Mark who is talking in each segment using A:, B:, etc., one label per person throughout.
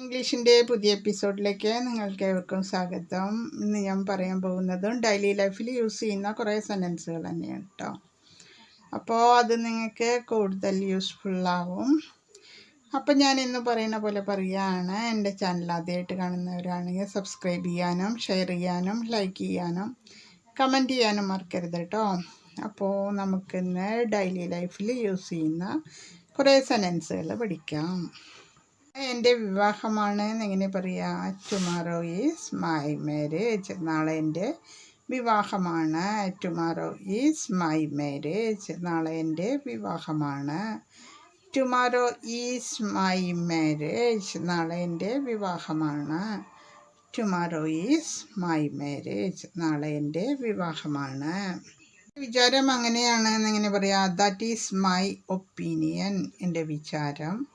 A: ഇംഗ്ലീഷിന്റെ പുതിയ എപ്പിസോഡിലേക്ക് നിങ്ങൾക്ക് ഏവർക്കും സ്വാഗതം. ഇന്ന് ഞാൻ പറയാൻ പോകുന്നതും ഡെയിലി ലൈഫിൽ യൂസ് ചെയ്യുന്ന കുറേ സെന്റൻസുകൾ തന്നെയാണ് കേട്ടോ. അപ്പോൾ അത് നിങ്ങൾക്ക് കൂടുതൽ യൂസ്ഫുള്ളാവും. അപ്പോൾ ഞാൻ ഇന്ന് പറയുന്ന പോലെ പറയുകയാണ് എന്റെ ചാനൽ ആദ്യമായിട്ട് കാണുന്നവരാണെങ്കിൽ സബ്സ്ക്രൈബ് ചെയ്യാനും ഷെയർ ചെയ്യാനും ലൈക്ക് ചെയ്യാനും കമന്റ് ചെയ്യാനും മറക്കരുത് കേട്ടോ. അപ്പോൾ നമുക്കിന്ന് ഡെയിലി ലൈഫിൽ യൂസ് ചെയ്യുന്ന കുറേ സെന്റൻസുകൾ പഠിക്കാം. എന്റെ വിവാഹമാണ് എന്നെങ്ങനെ പറയാ? ടുമാറോ ഈസ് മൈ മാരേജ് നാളെ എന്റെ വിവാഹമാണ്. ടുമാറോ ഈസ് മൈ മാരേജ് നാളെ എന്റെ വിവാഹമാണ്. ടുമാറോ ഈസ് മൈ മാരേജ് നാളെ എന്റെ വിവാഹമാണ്. ടുമാറോ ഈസ് മൈ മാരേജ് നാളെ എന്റെ വിവാഹമാണ്. വിചാരം അങ്ങനെയാണ് എന്നെങ്ങനെ പറയാം? ദാറ്റ് ഈസ് മൈ ഒപ്പീനിയൻ എന്റെ വിചാരം.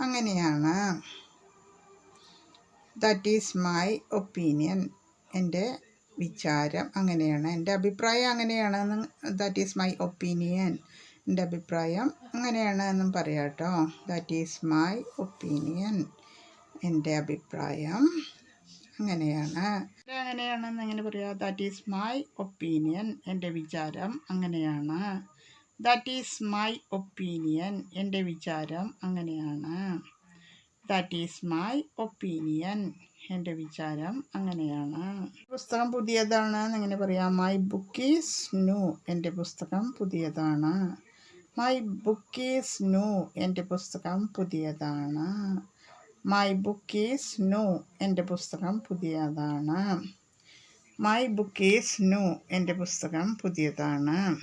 A: അങ്ങനെയാണ്. ദാറ്റ് ഈസ് മൈ ഒപ്പീനിയൻ എന്റെ വിചാരം അങ്ങനെയാണ്. എന്റെ അഭിപ്രായം അങ്ങനെയാണ് ദാറ്റ് ഈസ് മൈ ഒപ്പീനിയൻ എന്റെ അഭിപ്രായം അങ്ങനെയാണ് എന്നും പറയാം കേട്ടോ. ദാറ്റ് ഈസ് മൈ ഒപ്പീനിയൻ എന്റെ അഭിപ്രായം അങ്ങനെയാണ്. അങ്ങനെയാണെന്ന് എങ്ങനെ പറയാം? ദാറ്റ് ഈസ് മൈ ഒപ്പീനിയൻ എന്റെ വിചാരം അങ്ങനെയാണ്. ദാറ്റ് ഈസ് മൈ ഒപ്പീനിയൻ എന്റെ വിചാരം അങ്ങനെയാണ്. ദാറ്റ് ഈസ് മൈ ഒപ്പീനിയൻ എന്റെ വിചാരം അങ്ങനെയാണ്. പുസ്തകം പുതിയതാണ് എങ്ങനെ പറയാം? മൈ ബുക്ക് ഈസ് ന്യൂ എന്റെ പുസ്തകം പുതിയതാണ്. മൈ ബുക്ക് ഈസ് ന്യൂ എന്റെ പുസ്തകം പുതിയതാണ്. മൈ ബുക്ക് ഈസ് ന്യൂ എന്റെ പുസ്തകം പുതിയതാണ്. മൈ ബുക്ക് ഈസ് ന്യൂ എന്റെ പുസ്തകം പുതിയതാണ്.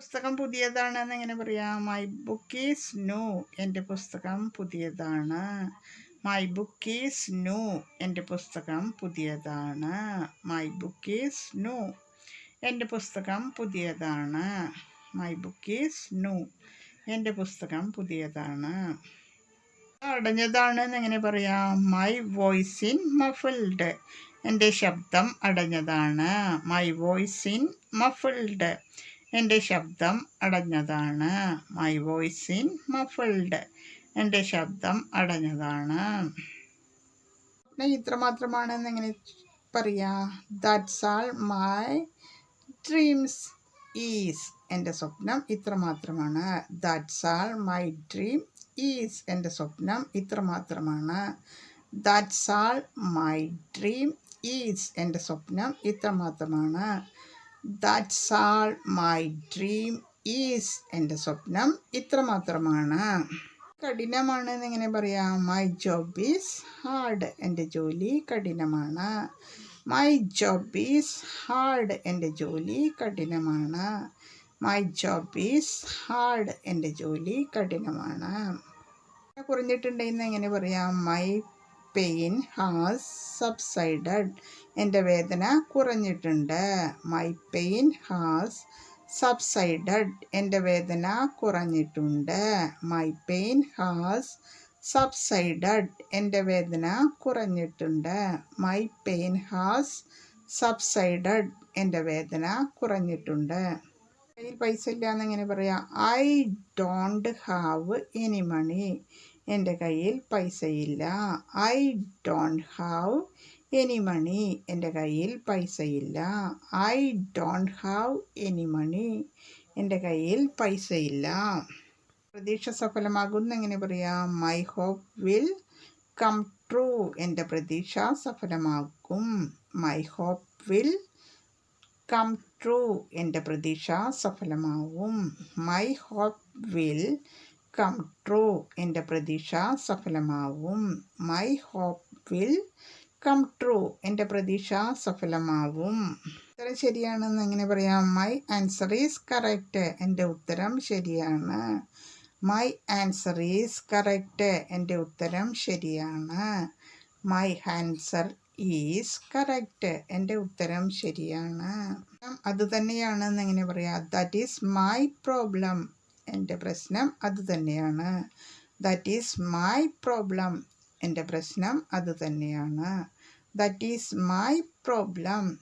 A: പുസ്തകം പുതിയതാണ് എന്ന് എങ്ങനെ പറയാം? മൈ ബുക്ക് ഈസ് ന്യൂ എന്റെ പുസ്തകം പുതിയതാണ്. മൈ ബുക്ക് ഈസ് ന്യൂ എന്റെ പുസ്തകം പുതിയതാണ്. മൈ ബുക്ക് ഈസ് ന്യൂ എന്റെ പുസ്തകം പുതിയതാണ്. മൈ ബുക്ക് ഈസ് ന്യൂ എന്റെ പുസ്തകം പുതിയതാണ്. അടഞ്ഞതാണ് എങ്ങനെ പറയാം? മൈ വോയിസ് ഇൻ മഫിൾഡ് എന്റെ ശബ്ദം അടഞ്ഞതാണ്. മൈ വോയിസ് ഇൻ മഫിൾഡ് എന്റെ ശബ്ദം അടഞ്ഞതാണ്. മൈ വോയിസ് ഇൻ മഫിൾഡ് എന്റെ ശബ്ദം അടഞ്ഞതാണ്. ഇത്ര മാത്രമാണെന്ന് എങ്ങനെ പറയാ? That's all my dreams is എന്റെ സ്വപ്നം ഇത്രമാത്രമാണ് that's all my dream is എന്റെ സ്വപ്നം ഇത്രമാത്രമാണ് that's all my dream is എന്റെ സ്വപ്നം ഇത്ര മാത്രമാണ്. That's all my dream is എന്റെ സ്വപ്നം ഇത്രമാത്രമാണ്. കഠിനമാണ് എന്നിങ്ങനെ പറയാം. മൈ ജോബ് ഈസ് ഹാർഡ് എന്റെ ജോലി കഠിനമാണ്. മൈ ജോബ് ഈസ് ഹാർഡ് എന്റെ ജോലി കഠിനമാണ്. മൈ ജോബ് ഈസ് ഹാർഡ് എന്റെ ജോലി കഠിനമാണ്. കുറഞ്ഞിട്ടുണ്ടെന്ന് എങ്ങനെ പറയാം? മൈ പെയിൻ ഹാസ് സബ്സൈഡഡ് എന്റെ വേദന കുറഞ്ഞിട്ടുണ്ട്. മൈ പെയിൻ ഹാസ് സബ്സൈഡഡ് എന്റെ വേദന കുറഞ്ഞിട്ടുണ്ട്. മൈ പെയിൻ ഹാസ് സബ്സൈഡഡ് എന്റെ വേദന കുറഞ്ഞിട്ടുണ്ട്. മൈ പെയിൻ ഹാസ് സബ്സൈഡഡ് എന്റെ വേദന കുറഞ്ഞിട്ടുണ്ട്. കയ്യിൽ പൈസ ഇല്ല എന്നെങ്ങനെ പറയാം? I don't have any money എന്റെ കയ്യിൽ പൈസയില്ല. I don't have any money. എന്റെ കയ്യിൽ പൈസയില്ല. I don't have any money. എന്റെ കയ്യിൽ പൈസയില്ല. പ്രതീക്ഷ സഫലമാകുന്ന. എങ്ങനെ പറയാം? My hope will come true. എന്റെ പ്രതീക്ഷ സഫലമാകും. My hope will come true. എന്റെ പ്രതീക്ഷ സഫലമാവും my hope will come true എന്റെ പ്രതീക്ഷ സഫലമാവും. My hope will come true എന്റെ പ്രതീക്ഷ സഫലമാവും. ഉത്തരം ശരിയാണെന്ന് എങ്ങനെ പറയാം? മൈ ആൻസർ ഈസ് കറക്റ്റ് എന്റെ ഉത്തരം ശരിയാണ്. മൈ ആൻസർ ഈസ് കറക്റ്റ് എന്റെ ഉത്തരം ശരിയാണ്. മൈ ആൻസർ ഈസ് കറക്റ്റ് എന്റെ ഉത്തരം ശരിയാണ്. അത് തന്നെയാണെന്ന് എങ്ങനെ പറയാം? ദാറ്റ് ഈസ് മൈ പ്രോബ്ലം എന്റെ പ്രശ്നം അതുതന്നെയാണ് ദാറ്റ് ഈസ് മൈ പ്രോബ്ലം എന്റെ പ്രശ്നം അതുതന്നെയാണ് ദാറ്റ് ഈസ് മൈ പ്രോബ്ലം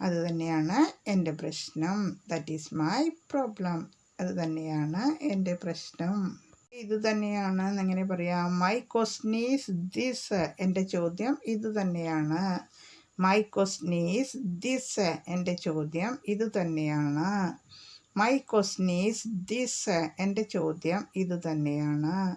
A: അതുതന്നെയാണ് എന്റെ പ്രശ്നം. ദാറ്റ് ഈസ് മൈ പ്രോബ്ലം അതുതന്നെയാണ് എന്റെ പ്രശ്നം. ഇത് തന്നെയാണ് എങ്ങനെ പറയാം? മൈ ക്വസ്റ്റൻ ഈസ് ദിസ് എന്റെ ചോദ്യം ഇത് തന്നെയാണ്. മൈ ക്വസ്റ്റൻ ഈസ് ദിസ് എന്റെ ചോദ്യം ഇത് തന്നെയാണ്. മൈ ക്വസ്റ്റൻ ഈസ് ദിസ് എന്റെ ചോദ്യം ഇതുതന്നെയാണ്.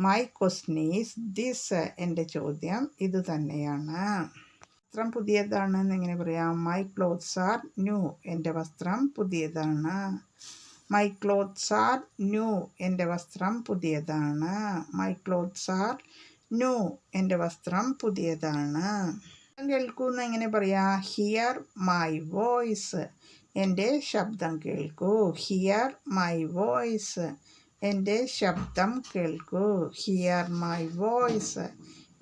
A: മൈ ക്വസ്റ്റൻ ഈസ് ദിസ് എന്റെ ചോദ്യം ഇതുതന്നെയാണ്. വസ്ത്രം പുതിയതാണ് എങ്ങനെ പറയാം. മൈ ക്ലോത്ത്സ് ആർ ന്യൂ എന്റെ വസ്ത്രം പുതിയതാണ്. മൈ ക്ലോത്ത്സ് ആർ ന്യൂ എന്റെ വസ്ത്രം പുതിയതാണ്. മൈ ക്ലോത്ത്സ് ആർ ന്യൂ എന്റെ വസ്ത്രം പുതിയതാണ്. കേൾക്കൂന്ന് എങ്ങനെ പറയാം? Hear my voice. എന്റെ ശബ്ദം കേൾക്കൂ. ഹിയർ മൈ വോയിസ് എന്റെ ശബ്ദം കേൾക്കൂ. ഹിയർ മൈ വോയിസ്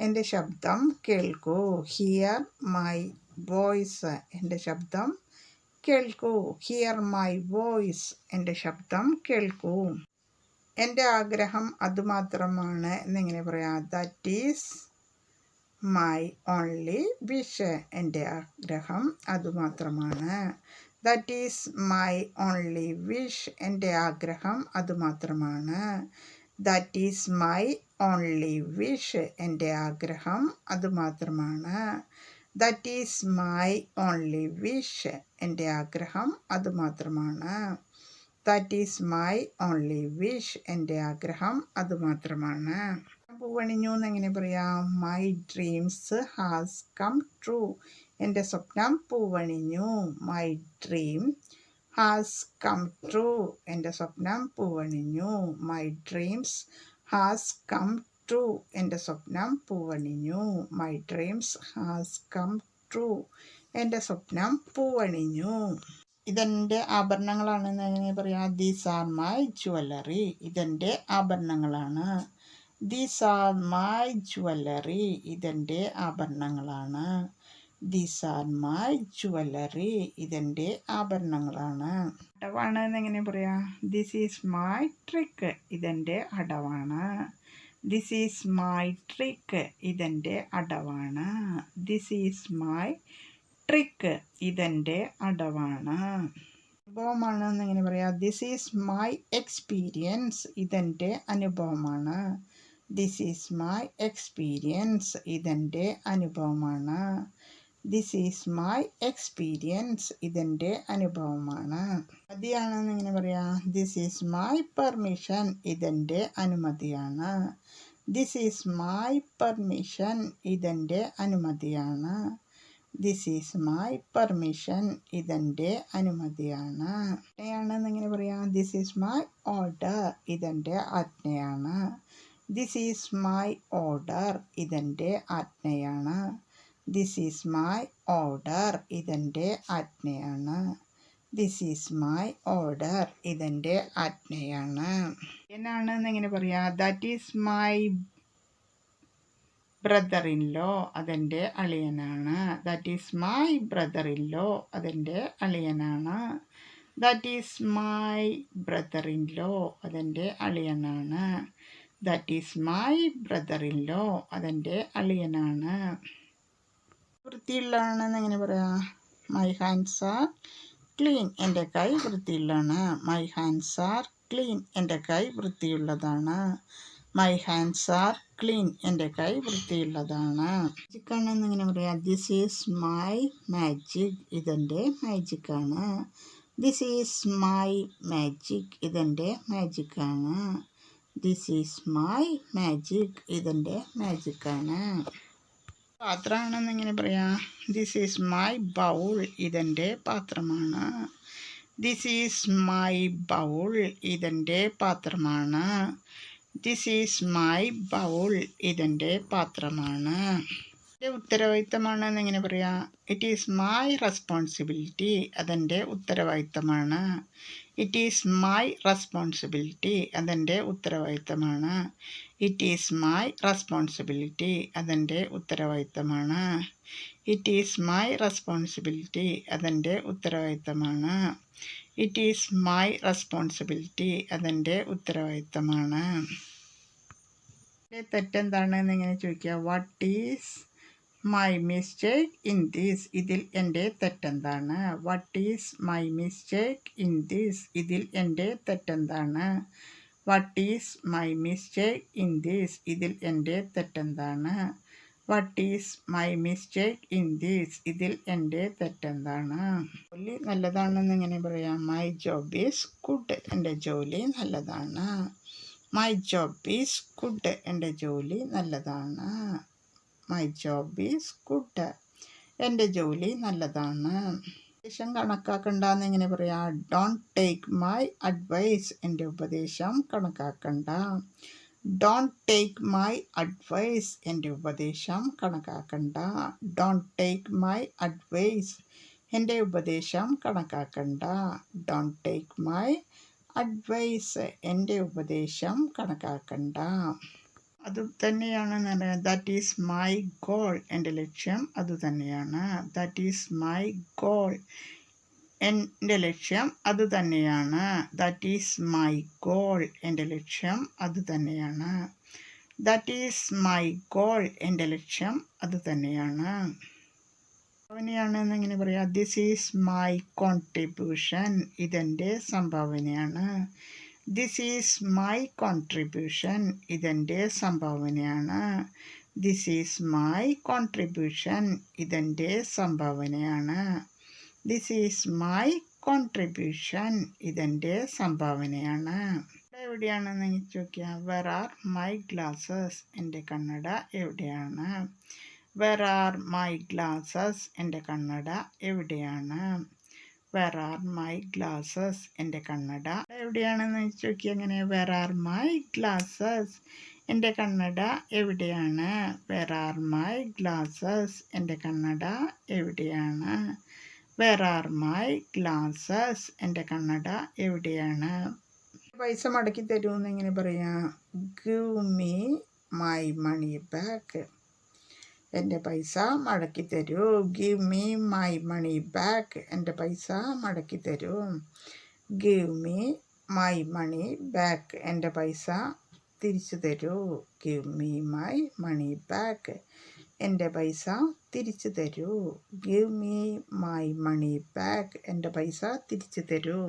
A: എന്റെ ശബ്ദം കേൾക്കൂ. ഹിയർ മൈ വോയിസ് എന്റെ ശബ്ദം കേൾക്കൂ. ഹിയർ മൈ വോയിസ് എന്റെ ശബ്ദം കേൾക്കൂ. എന്റെ ആഗ്രഹം അതുമാത്രമാണ് എന്നിങ്ങനെ പറയാം. That is my only wish എന്റെ ആഗ്രഹം അതുമാത്രമാണ്. That is my only wish എന്റെ ആഗ്രഹം അതുമാത്രമാണ് that is my only wish എന്റെ ആഗ്രഹം അതുമാത്രമാണ് that is my only wish എന്റെ ആഗ്രഹം അതുമാത്രമാണ് that is my only wish എന്റെ ആഗ്രഹം അതുമാത്രമാണ് പൂവണിഞ്ഞു എന്നെങ്ങനെ പറയാം? My dreams has come true എന്റെ സ്വപ്നം പൂവണിഞ്ഞു. My dream has come true എന്റെ സ്വപ്നം പൂവണിഞ്ഞു. My dreams has come true എന്റെ സ്വപ്നം പൂവണിഞ്ഞു. My dreams has come true എന്റെ സ്വപ്നം പൂവണിഞ്ഞു. ഇതെന്റെ ആഭരണങ്ങളാണെന്ന് എങ്ങനെ പറയാം? ദീസ് ആർ മൈ ജുവല്ലറി ഇതെന്റെ ആഭരണങ്ങളാണ്. ദീസ് ആർ മൈ ജുവല്ലറി ഇതെന്റെ ആഭരണങ്ങളാണ്. ദീസ് ആർ മൈ ജുവല്ലറി ഇതെന്റെ ആഭരണങ്ങളാണ്. അടവാണ് എന്നെങ്ങനെ പറയാ? ദിസ് ഈസ് മൈ ട്രിക്ക് ഇതെന്റെ അടവാണ്. ദിസ് ഈസ് മൈ ട്രിക്ക് ഇതെന്റെ അടവാണ്. ദിസ് ഈസ് മൈ ട്രിക്ക് ഇതെന്റെ അടവാണ്. അനുഭവമാണ് എന്നെങ്ങനെ പറയാം? ദിസ് ഈസ് മൈ എക്സ്പീരിയൻസ് ഇതെന്റെ അനുഭവമാണ്. ദിസ് ഈസ് മൈ എക്സ്പീരിയൻസ് ഇതെന്റെ അനുഭവമാണ്. ദിസ് ഈസ് മൈ എക്സ്പീരിയൻസ് ഇതെന്റെ അനുഭവമാണ്. മതിയാണെന്ന് ഇങ്ങനെ പറയാം? ദിസ് ഈസ് മൈ പെർമിഷൻ ഇതെന്റെ അനുമതിയാണ്. ദിസ് ഈസ് മൈ പെർമിഷൻ ഇതെന്റെ അനുമതിയാണ്. ദിസ് ഈസ് മൈ പെർമിഷൻ ഇതെന്റെ അനുമതിയാണ്. ആജ്ഞയാണെന്ന് ഇങ്ങനെ പറയാം? ദിസ് ഈസ് മൈ ഓർഡർ ഇതെന്റെ ആജ്ഞയാണ്. ദിസ് ഈസ് മൈ ഓർഡർ ഇതെന്റെ ആജ്ഞയാണ്. ദിസ് ഈസ് മൈ ഓർഡർ ഇതെന്റെ ആജ്ഞയാണ്. ദിസ് ഈസ് മൈ ഓർഡർ ഇതെന്റെ ആജ്ഞയാണ്. എന്നാണ് എങ്ങനെ പറയാ? That is my brother in law അതെന്റെ അളിയനാണ്. That is my brother in law അതെന്റെ അളിയനാണ്. That is my brother in law അതെന്റെ അളിയനാണ്. That is my brother in law അതെന്റെ അളിയനാണ്. വൃത്തിയുള്ളതാണെന്ന് എങ്ങനെ പറയാം? മൈ ഹാൻഡ്സ് ആർ ക്ലീൻ എന്റെ കൈ വൃത്തിയുള്ളതാണ്. മൈ ഹാൻഡ്സ് ആർ ക്ലീൻ എന്റെ കൈ വൃത്തിയുള്ളതാണ്. മൈ ഹാൻഡ്സ് ആർ ക്ലീൻ എന്റെ കൈ വൃത്തിയുള്ളതാണ്. മാജിക്കാണ് എങ്ങനെ പറയാം? ദിസ് ഈസ് മൈ മാജിക് ഇതെന്റെ മാജിക്കാണ് ദിസ് ഈസ് മൈ മാജിക് ഇതെന്റെ മാജിക്കാണ് ദിസ് ഈസ് മൈ മാജിക് ഇതെന്റെ മാജിക്കാണ് പാത്രമാണെന്ന് എങ്ങനെ പറയാം? ദിസ് ഈസ് മൈ ബൗൾ ഇതെന്റെ പാത്രമാണ്. ദിസ് ഈസ് മൈ ബൗൾ ഇതെന്റെ പാത്രമാണ്. ദിസ് ഈസ് മൈ ബൗൾ ഇതെന്റെ പാത്രമാണ്. എന്റെ ഉത്തരവാദിത്തമാണെന്ന് എങ്ങനെ പറയാം? ഇറ്റ് ഈസ് മൈ റെസ്പോൺസിബിലിറ്റി അതെന്റെ ഉത്തരവാദിത്തമാണ്. ഇറ്റ് ഈസ് മൈ റെസ്പോൺസിബിലിറ്റി അതെന്റെ ഉത്തരവാദിത്തമാണ്. ഇറ്റ് ഈസ് മൈ റെസ്പോൺസിബിലിറ്റി അതെന്റെ ഉത്തരവാദിത്തമാണ്. ഇറ്റ് ഈസ് മൈ റെസ്പോൺസിബിലിറ്റി അതെന്റെ ഉത്തരവാദിത്തമാണ്. ഇറ്റ് ഈസ് മൈ റെസ്പോൺസിബിലിറ്റി അതെന്റെ ഉത്തരവാദിത്തമാണ്. തെറ്റെന്താണ് എന്നിങ്ങനെ ചോദിക്കുക. What is my mistake in these ഇതിൽ എന്റെ തെറ്റെന്താണ്. What is my mistake in these ഇതിൽ എന്റെ തെറ്റെന്താണ്. What is my mistake in these ഇതിൽ എന്റെ തെറ്റെന്താണ്. What is my mistake in these ഇതിൽ എന്റെ തെറ്റെന്താണ്. ജോലി നല്ലതാണെന്ന് എങ്ങനെ പറയാം? മൈ ജോബ് ഈസ് ഗുഡ് എന്റെ ജോലി നല്ലതാണ്. മൈ ജോബ് ഈസ് ഗുഡ് എന്റെ ജോലി നല്ലതാണ്. മൈ ജോബ് ഈസ് ഗുഡ് എന്റെ ജോലി നല്ലതാണ്. ഉപദേശം കണക്കാക്കണ്ടെന്ന് എങ്ങനെ പറയാം. ഡോണ്ട് ടേക്ക് മൈ അഡ്വൈസ് എന്റെ ഉപദേശം കണക്കാക്കണ്ട. ഡോണ്ട് ടേക്ക് മൈ അഡ്വൈസ് എന്റെ ഉപദേശം കണക്കാക്കണ്ട. ഡോണ്ട് ടേക്ക് മൈ അഡ്വൈസ് എന്റെ ഉപദേശം കണക്കാക്കണ്ട. ഡോണ്ട് ടേക്ക് മൈ അഡ്വൈസ് എന്റെ ഉപദേശം കണക്കാക്കണ്ട. അത് തന്നെയാണ് ദാറ്റ് ഈസ് മൈ ഗോൾ എന്റെ ലക്ഷ്യം അത് തന്നെയാണ്. ദാറ്റ് ഈസ് മൈ ഗോൾ എന്റെ ലക്ഷ്യം അത് തന്നെയാണ്. ദാറ്റ് ഈസ് മൈ ഗോൾ എന്റെ ലക്ഷ്യം അത് തന്നെയാണ്. ദാറ്റ് ഈസ് മൈ ഗോൾ എന്റെ ലക്ഷ്യം അത് തന്നെയാണ്. സംഭാവനയാണ് എന്നിങ്ങനെ പറയാം. ദിസ് ഈസ് മൈ കോൺട്രിബ്യൂഷൻ ഇതെന്റെ സംഭാവനയാണ്. ദിസ് ഈസ് മൈ കോൺട്രിബ്യൂഷൻ ഇതെന്റെ സംഭാവനയാണ്. ദിസ് ഈസ് മൈ കോൺട്രിബ്യൂഷൻ ഇതെന്റെ സംഭാവനയാണ്. ദിസ് ഈസ് മൈ കോൺട്രിബ്യൂഷൻ ഇതെന്റെ സംഭാവനയാണ്. എവിടെയാണെന്ന് ചോദിക്കാം വെർ ആർ മൈ ഗ്ലാസസ് എന്റെ കണ്ണട എവിടെയാണ്? വെർ ആർ മൈ ഗ്ലാസസ് എന്റെ കണ്ണട എവിടെയാണ്? വേർ ആർ മൈ ഗ്ലാസസ് എന്റെ കണ്ണട എവിടെയാണെന്ന് വെച്ച് നോക്കി അങ്ങനെ. വേർ ആർ മൈ ഗ്ലാസസ് എന്റെ കണ്ണട എവിടെയാണ്? വേർ ആർ മൈ ഗ്ലാസസ് എന്റെ കണ്ണട എവിടെയാണ്? വേർ ആർ മൈ ഗ്ലാസസ് എന്റെ കണ്ണട എവിടെയാണ്? പൈസ മടക്കി തരുമെന്ന് ഇങ്ങനെ പറയാം? Give me my money back എന്റെ പൈസ മടക്കി തരൂ. Give me my money back എന്റെ പൈസ മടക്കി തരൂ. Give me my money back എന്റെ പൈസ തിരിച്ചു തരൂ. Give me my money back എന്റെ പൈസ തിരിച്ചു തരൂ. Give me my money back എന്റെ പൈസ തിരിച്ചു തരൂ.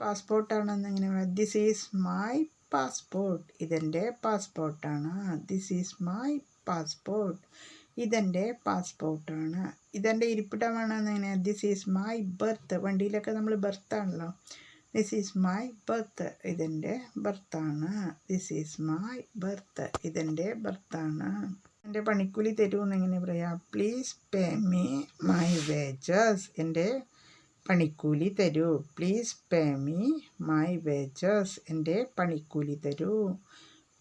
A: പാസ്പോർട്ടാണെന്ന് എങ്ങനെ ദിസ് ഈസ് മൈ പാസ്പോർട്ട് ഇതെന്റെ പാസ്പോർട്ടാണ് ദിസ് ഈസ് മൈ പാസ്പോർട്ട് ഇതെന്റെ പാസ്പോർട്ടാണ്. ഇതെന്റെ ഇരിപ്പിടമാണെന്ന് എങ്ങനെ ദിസ് ഈസ് മൈ ബർത്ത് വണ്ടിയിലൊക്കെ നമ്മൾ ബർത്താണല്ലോ. ദിസ് ഈസ് മൈ ബർത്ത് ഇതെന്റെ ബർത്താണ്. ദിസ് ഈസ് മൈ ബർത്ത് ഇതെന്റെ ബർത്താണ്. എന്റെ പണിക്കൂലി തരുമെന്ന് എങ്ങനെ പറയാം. Please pay me my wages എന്റെ പണിക്കൂലി തരൂ. Please pay me my wages എന്റെ പണിക്കൂലി തരൂ.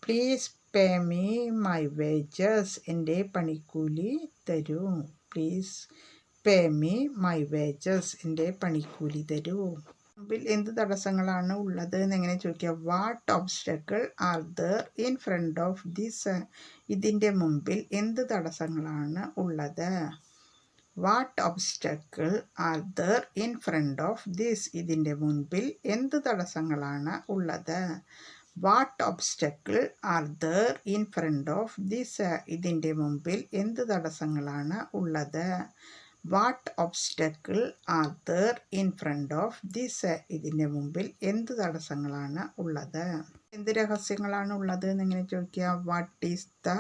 A: Please pay me my wages എന്റെ പണിക്കൂലി തരൂ. Please pay me my wages എന്റെ പണിക്കൂലി തരൂ. മുമ്പിൽ എന്ത് തടസ്സങ്ങളാണ് ഉള്ളത് എന്നെങ്ങനെ ചോദിക്കുക what obstacle are there in front of this ഇതിന്റെ മുമ്പിൽ എന്ത് തടസ്സങ്ങളാണ് ഉള്ളത്? What obstacle are there in front of this ഇതിന്റെ മുൻപിൽ എന്ത് തടസ്സങ്ങളാണ് ഉള്ളത്? What obstacle are there in front of this ഇതിന്റെ മുമ്പിൽ എന്ത് തടസ്സങ്ങളാണ് ഉള്ളത്? What obstacle are there in front of this ഇതിന്റെ മുമ്പിൽ എന്ത് തടസ്സങ്ങളാണ് ഉള്ളത്? എന്ത് രഹസ്യങ്ങളാണ് ഉള്ളത് എന്നിങ്ങനെ ചോദിക്കുക. What is the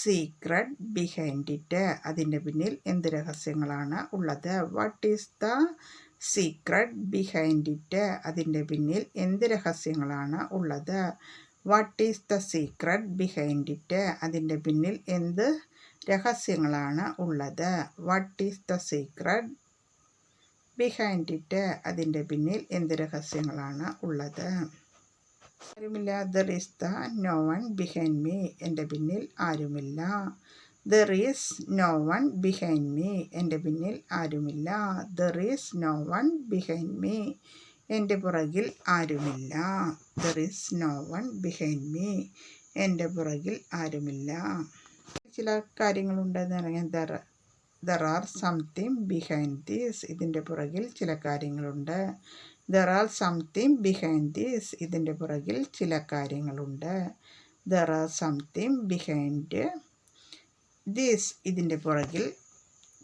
A: secret behind it അതിന്റെ പിന്നിൽ എന്ത് രഹസ്യങ്ങളാണ് ഉള്ളത്? What is the secret behind it അതിന്റെ പിന്നിൽ എന്ത് രഹസ്യങ്ങളാണ് ഉള്ളത്? What is the secret behind it അതിന്റെ പിന്നിൽ എന്ത് രഹസ്യങ്ങളാണ് ഉള്ളത്? What is the secret behind it അതിന്റെ പിന്നിൽ എന്ത് രഹസ്യങ്ങളാണ് ഉള്ളത്? ആരുമില്ല. There is the no one behind me എന്റെ പിന്നിൽ ആരുമില്ല. There is no one behind me എന്റെ പിന്നിൽ ആരുമില്ല. There is no one behind me എന്റെ പുറകിൽ ആരുമില്ല. There is no one behind me എന്റെ പുറകിൽ ആരുമില്ല. ചില കാര്യങ്ങളുണ്ടെന്ന് പറഞ്ഞാൽ there there are something behind these ഇതിന്റെ പുറകിൽ ചില കാര്യങ്ങളുണ്ട്. There are something behind these ഇതിന്റെ പുറകിൽ ചില കാര്യങ്ങളുണ്ട്. There are something behind this ഇതിന്റെ പുറകിൽ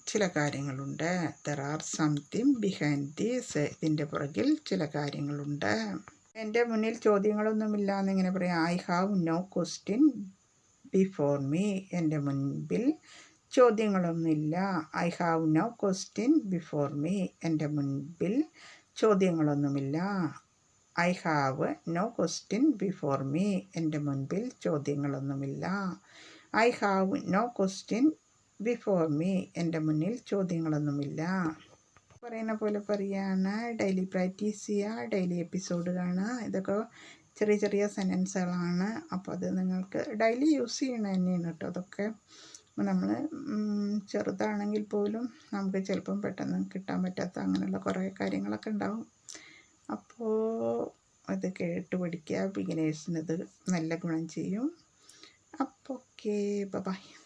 A: ചില കാര്യങ്ങളുണ്ട്. There are something behind this ഇതിന്റെ പുറകിൽ ചില കാര്യങ്ങളുണ്ട്. എന്റെ മുന്നിൽ ചോദ്യങ്ങളൊന്നുമില്ല എന്നിങ്ങനെ പറയാം. I have no question before me എന്റെ മുൻപിൽ ചോദ്യങ്ങളൊന്നുമില്ല. I have no question before me എന്റെ മുൻപിൽ ചോദ്യങ്ങളൊന്നുമില്ല. I have no question before me എന്റെ മുൻപിൽ ചോദ്യങ്ങളൊന്നുമില്ല. I have no question before me എന്റെ മുന്നിൽ ചോദ്യങ്ങളൊന്നുമില്ല. പറയുന്ന പോലെ പറയാണ്. ഡെയിലി പ്രാക്ടീസ് ചെയ്യുക ഡെയിലി എപ്പിസോഡ് കാണുക. ഇതൊക്കെ ചെറിയ ചെറിയ സെന്റൻസുകളാണ് അപ്പോൾ അത് നിങ്ങൾക്ക് ഡെയിലി യൂസ് ചെയ്യണ തന്നെയാണ് കേട്ടോ അതൊക്കെ. നമ്മൾ ചെറുതാണെങ്കിൽ പോലും നമുക്ക് ചിലപ്പം പെട്ടെന്ന് കിട്ടാൻ പറ്റാത്ത അങ്ങനെയുള്ള കുറേ കാര്യങ്ങളൊക്കെ ഉണ്ടാവും. അപ്പോൾ അത് കേട്ട് പഠിക്കുക. ബിഗിനേഴ്സിന് ഇത് നല്ല ഗുണം ചെയ്യും. അപ്പോൾ que bye bye.